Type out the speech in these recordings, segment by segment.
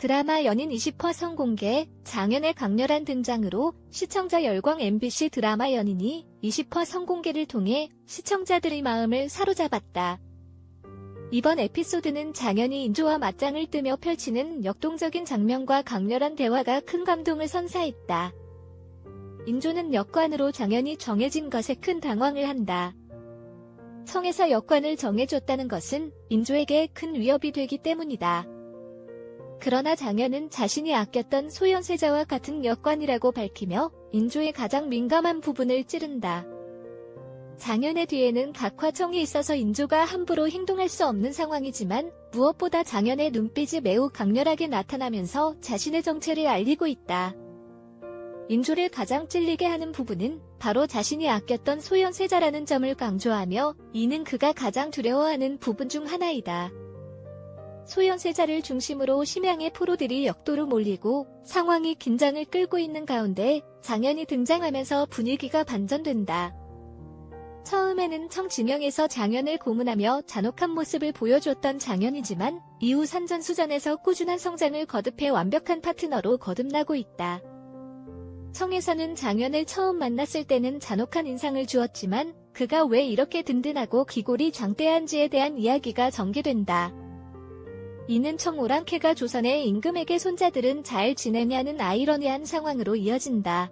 드라마 연인 20화 성공개, 장현의 강렬한 등장으로 시청자 열광 MBC 드라마 연인이 20화 성공개를 통해 시청자들의 마음을 사로잡았다. 이번 에피소드는 장현이 인조와 맞짱을 뜨며 펼치는 역동적인 장면과 강렬한 대화가 큰 감동을 선사했다. 인조는 역관으로 장현이 정해진 것에 큰 당황을 한다. 청에서 역관을 정해줬다는 것은 인조에게 큰 위협이 되기 때문이다. 그러나 장현은 자신이 아꼈던 소현세자와 같은 역관이라고 밝히며 인조의 가장 민감한 부분을 찌른다. 장현의 뒤에는 각화청이 있어서 인조가 함부로 행동할 수 없는 상황이지만 무엇보다 장현의 눈빛이 매우 강렬하게 나타나면서 자신의 정체를 알리고 있다. 인조를 가장 찔리게 하는 부분은 바로 자신이 아꼈던 소현세자라는 점을 강조하며 이는 그가 가장 두려워하는 부분 중 하나이다. 소현세자를 중심으로 심양의 프로들이 역도로 몰리고 상황이 긴장을 끌고 있는 가운데 장현이 등장하면서 분위기가 반전된다. 처음에는 청지명에서 장현을 고문하며 잔혹한 모습을 보여줬던 장현이지만 이후 산전수전에서 꾸준한 성장을 거듭해 완벽한 파트너로 거듭나고 있다. 청에서는 장현을 처음 만났을 때는 잔혹한 인상을 주었지만 그가 왜 이렇게 든든하고 기골이 장대한지에 대한 이야기가 전개된다. 이는 청오랑캐가 조선의 임금에게 손자들은 잘 지내냐는 아이러니한 상황으로 이어진다.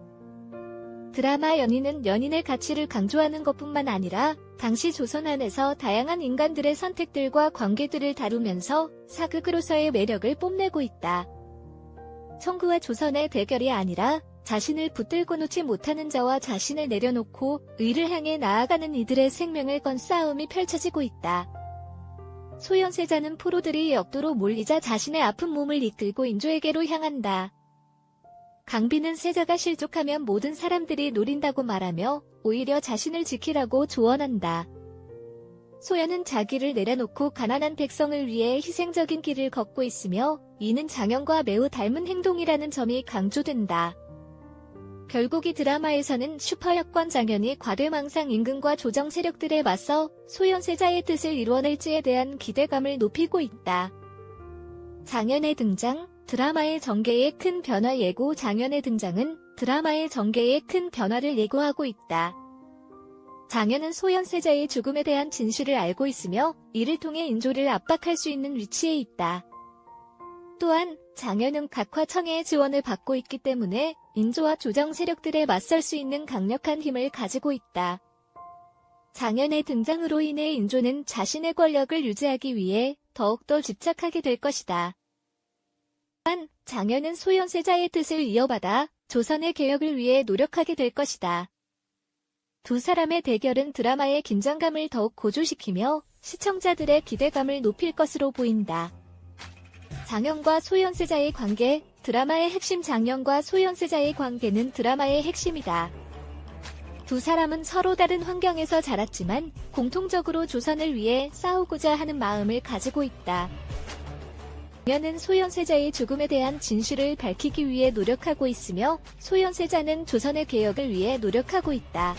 드라마 연인은 연인의 가치를 강조하는 것뿐만 아니라 당시 조선 안에서 다양한 인간들의 선택들과 관계들을 다루면서 사극으로서의 매력을 뽐내고 있다. 청구와 조선의 대결이 아니라 자신을 붙들고 놓지 못하는 자와 자신을 내려놓고 의를 향해 나아가는 이들의 생명을 건 싸움이 펼쳐지고 있다. 소현세자는 프로들이 역도로 몰리자 자신의 아픈 몸을 이끌고 인조에게로 향한다. 강비는 세자가 실족하면 모든 사람들이 노린다고 말하며 오히려 자신을 지키라고 조언한다. 소연은 자기를 내려놓고 가난한 백성을 위해 희생적인 길을 걷고 있으며 이는 장현과 매우 닮은 행동이라는 점이 강조된다. 결국 이 드라마에서는 슈퍼여권 장현이 과대망상 임금과 조정 세력들에 맞서 소현세자의 뜻을 이루어낼지에 대한 기대감을 높이고 있다. 장현의 등장, 드라마의 전개에 큰 변화 예고 장현의 등장은 드라마의 전개에 큰 변화를 예고하고 있다. 장현은 소현세자의 죽음에 대한 진실을 알고 있으며 이를 통해 인조를 압박할 수 있는 위치에 있다. 또한 장현은 각화청의 지원을 받고 있기 때문에 인조와 조정 세력들에 맞설 수 있는 강력한 힘을 가지고 있다. 장현의 등장으로 인해 인조는 자신의 권력을 유지하기 위해 더욱더 집착하게 될 것이다. 또한 장현은 소현세자의 뜻을 이어받아 조선의 개혁을 위해 노력하게 될 것이다. 두 사람의 대결은 드라마의 긴장감을 더욱 고조시키며 시청자들의 기대감을 높일 것으로 보인다. 장현과 소현세자의 관계, 드라마의 핵심 장현과 소현세자의 관계는 드라마의 핵심이다. 두 사람은 서로 다른 환경에서 자랐지만 공통적으로 조선을 위해 싸우고자 하는 마음을 가지고 있다. 장현은 소현세자의 죽음에 대한 진실을 밝히기 위해 노력하고 있으며 소현세자는 조선의 개혁을 위해 노력하고 있다.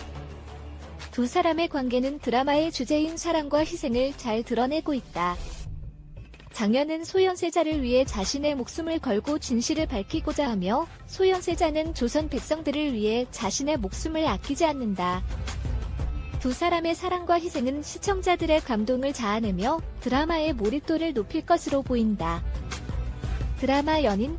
두 사람의 관계는 드라마의 주제인 사랑과 희생을 잘 드러내고 있다. 장현은 소현세자를 위해 자신의 목숨을 걸고 진실을 밝히고자 하며 소현세자는 조선 백성들을 위해 자신의 목숨을 아끼지 않는다. 두 사람의 사랑과 희생은 시청자들의 감동을 자아내며 드라마의 몰입도를 높일 것으로 보인다. 드라마 연인